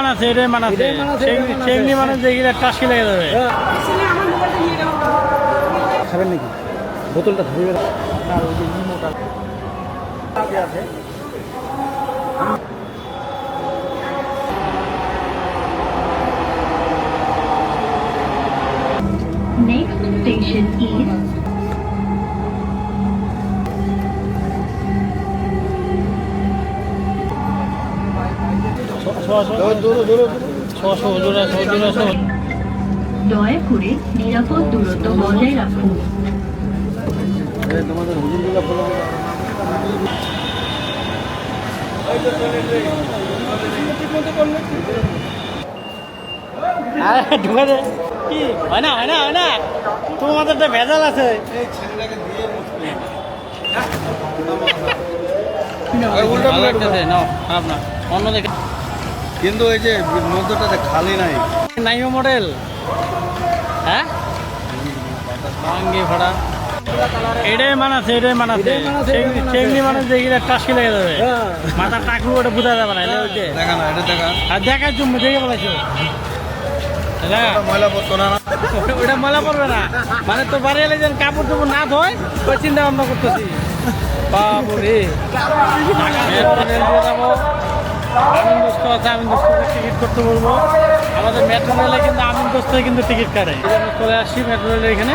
মানাছে এটাই মানাছে এটাই মানাছে, এটাই মানাছে। চেংনি মানুষ দেখলে টাসকি লেগে যাবে খাবেন নাকি? বোতলটা ধরবে না Next দয়া করে নিরাপদ দূরত্ব বজায় রাখুন। তোমাদের হুজুরগুলো বলো ঢুকে দে। কি? হয় না হয় না হয় না। তোমাদের তো ভেজাল আছে। না। অন্য দেখে কিন্তু এই যে মধ্যটাতে খালি নাই। নাইও মডেল। হ্যাঁ? ভাঙ্গি ভাড়া এটাই মানাছে এটাই এটাই মানাছে। মানুষ দেখলে টাসকি লেগে যাবে। হ্যাঁ। মাথা টাকলু ওটা বুঝা যাবে না ওইটে। দেখা না এটা দেখা। আর দেখার জন্য দেখে বলেছ হ্যাঁ ময়লা পড়তো না ওটা ময়লা পড়বে না। মানে তো বাড়ি এলে যেন কাপড় চোপড় না ধোয় ওই চিন্তা ভাবনা করতেছি। যাব। আমিন দোস্ত আছে, আমিন দোস্তকে টিকিট করতে বলব। আমাদের মেট্রো রেলে কিন্তু আমিন দোস্ত কিন্তু টিকিট কাটে। চলে আসছি মেট্রো রেলে এখানে।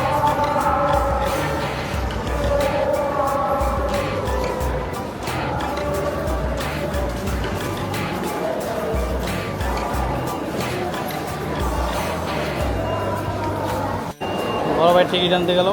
ভাই টিকিট আনতে গেল।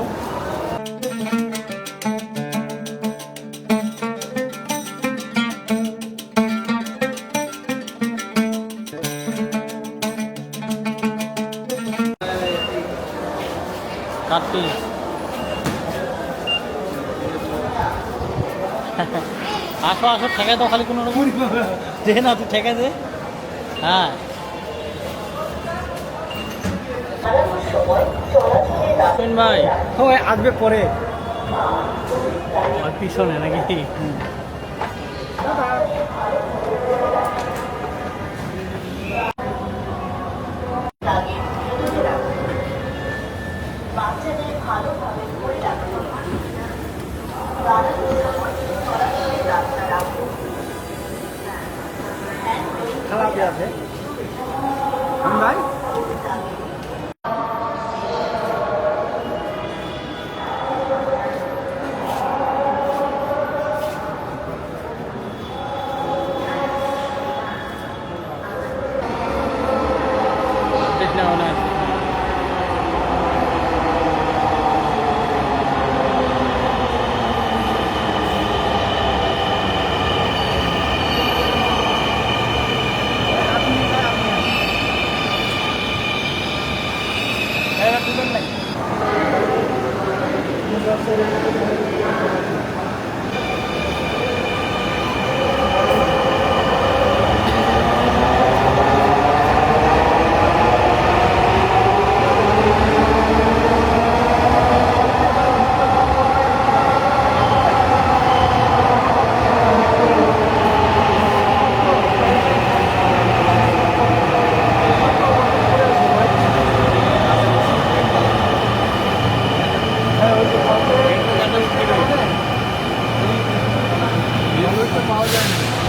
আসো আসো ঠেকাই দাও খালি কোনো রকম। দে না তুই ঠেকাই দে। হ্যাঁ। ভাই। ওই আসবে পরে। আর পিছনে নাকি? খারাপ আছে ভাই দেখ না না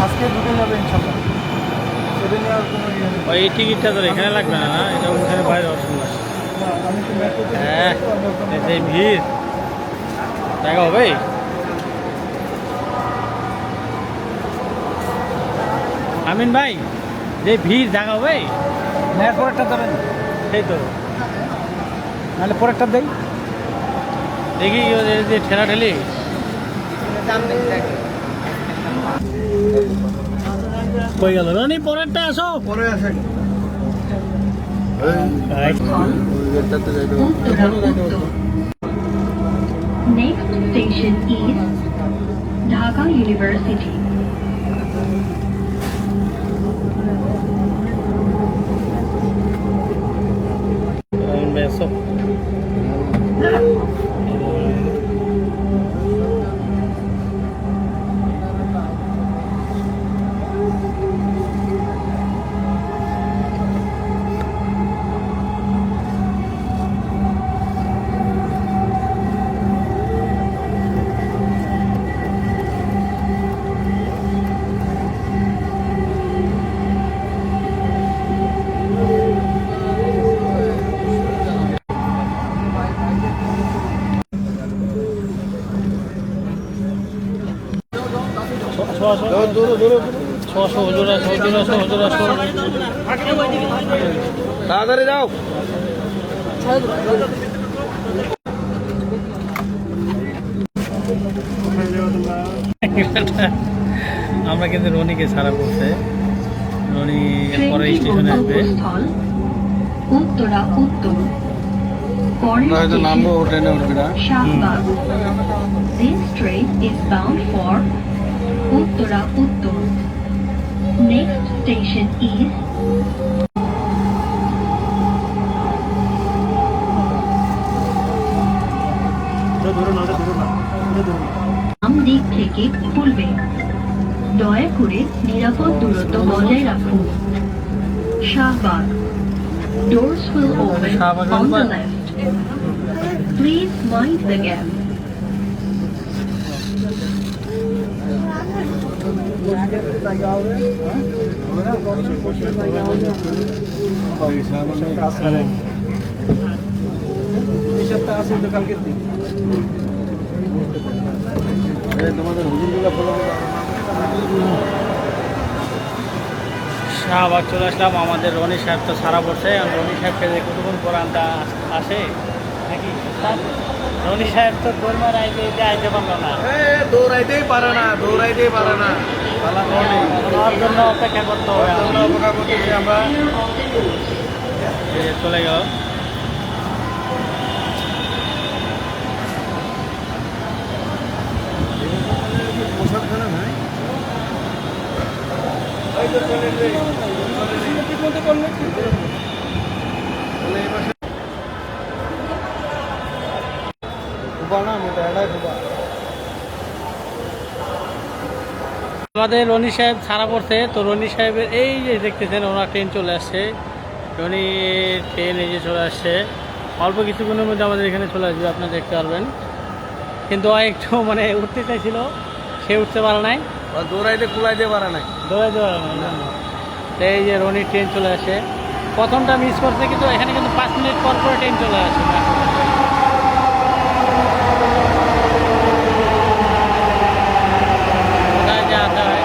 আজকে ঢুকে যাবে ইনশাল্লাহ সেটা নিয়ে আর কোনো ইয়ে নেই। ওই এই টিকিটটা তো এখানে লাগবে না না? এটা ওখানে বাইরে অসুবিধা হ্যাঁ যে ভিড়। দেখা হবে? আমিন ভাই যে ভিড় দেখা হবে? না এর পরেরটা দেবেন সেই তো। নাহলে পরেরটা দেই। দেখি যে- ঠেলা ঠেলি। কই গেল? রনি পরেরটা আসো। পরে আছে উত্তরা উত্তর নেক্সট স্টেশন ইজ তাড়াতাড়ি যাও। আমরা কিন্তু রনিকে ছাড়া করছে রনি এরপরে স্টেশনে আসবে। গন্তব্যস্থল উত্তরা। উত্তর হয়তো নামবো ট্রেনে উঠবি না। This train is bound for Uttara Uttar. Next station is বাম দিক থেকে খুলবে দয়া করে নিরাপদ দূরত্ব বজায় রাখুন Shahbag Doors will open on the left. Please mind the gap. হিসাবটা আছে তো কালকে দিন তোমাদের হুজুরগুলো ফলো শাহবাগ চলে আসলাম। আমাদের রনি সাহেব তো সারা আর রনি সাহেবকে কতক্ষণ পর আনতে আসে? নাকি? রনি সাহেব তো গোলমার আইতে আইতে পারল না। দৌড়াইতেই পারে না, দৌড়াইতেই পারে না। ওর জন্য অপেক্ষা করতে হবে। জন্য অপেক্ষা করতেছি আমরা। এই যে চলে গেল। পোশাকখানা নাই আমাদের রনি সাহেব ছাড়া পড়ছে। তো রনি সাহেবের এই যে দেখতেছেন ওনার ট্রেন চলে আসছে। রনি ট্রেন এই যে চলে আসছে। অল্প কিছুক্ষণের মধ্যে আমাদের এখানে চলে আসবে আপনারা দেখতে পারবেন। কিন্তু একটু মানে উঠতে চাইছিল সে উঠতে পারে নাই। দৌড়াইতে কুলাইতে পারে নাই। দৌড়াইতে পারে না তো এই যে রনি ট্রেন চলে আসে। প্রথমটা মিস করছে কিন্তু এখানে কিন্তু পাঁচ মিনিট পর পর ট্রেন চলে আসে কোথায় যাওয়া হয়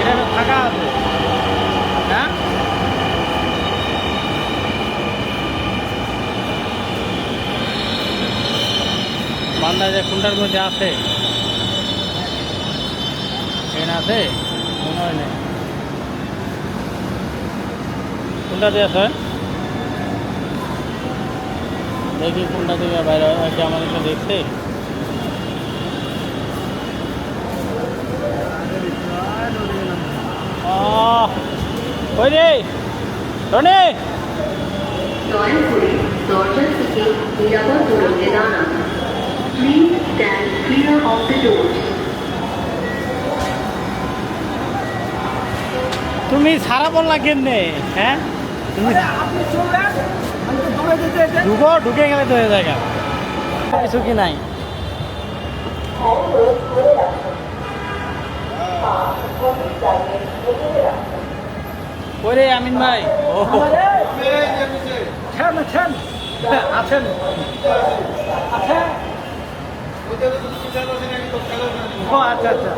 এটা তো ফাঁকা আছে হ্যাঁ বান্দা যে কোনটার মধ্যে আছে। এখানে আছে? মনে হয় না কোনটা দিয়ে দেখি কোনটা থেকে বাইরে আছে আমাদের তো দেখছে? ওই রে, রনি! দয়া করে দরজা থেকে নিরাপদ দূরত্বে দাঁড়ান। Please clear of the doors তুমি সারা বললা কেমনে? হ্যাঁ? তুমি ঢুকো ঢুকে গেলে তো হয়ে জায়গা কিছু কি নাই? ওরে আমিন ভাই। ও ছেন ছেন আছেন আছে ও আচ্ছা আচ্ছা।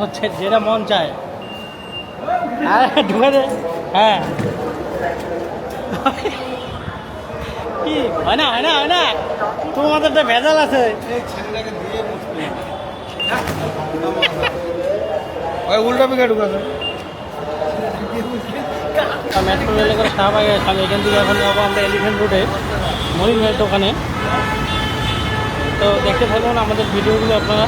হচ্ছে যেটা মন চায়। ঢুকে দে। হ্যাঁ। কি? হয় না হয় না হয় না। তোমাদের তো ভেজাল আছে। ওই উল্টা পিকে ঢুকাছে মেট্রো রেলে করে শাহবাগে আসলাম এখান থেকে এখন যাব আমরা এলিফেন্ট রোডে মনির ভাইয়ের দোকানে। তো দেখতে থাকুন আমাদের ভিডিওগুলো আপনারা।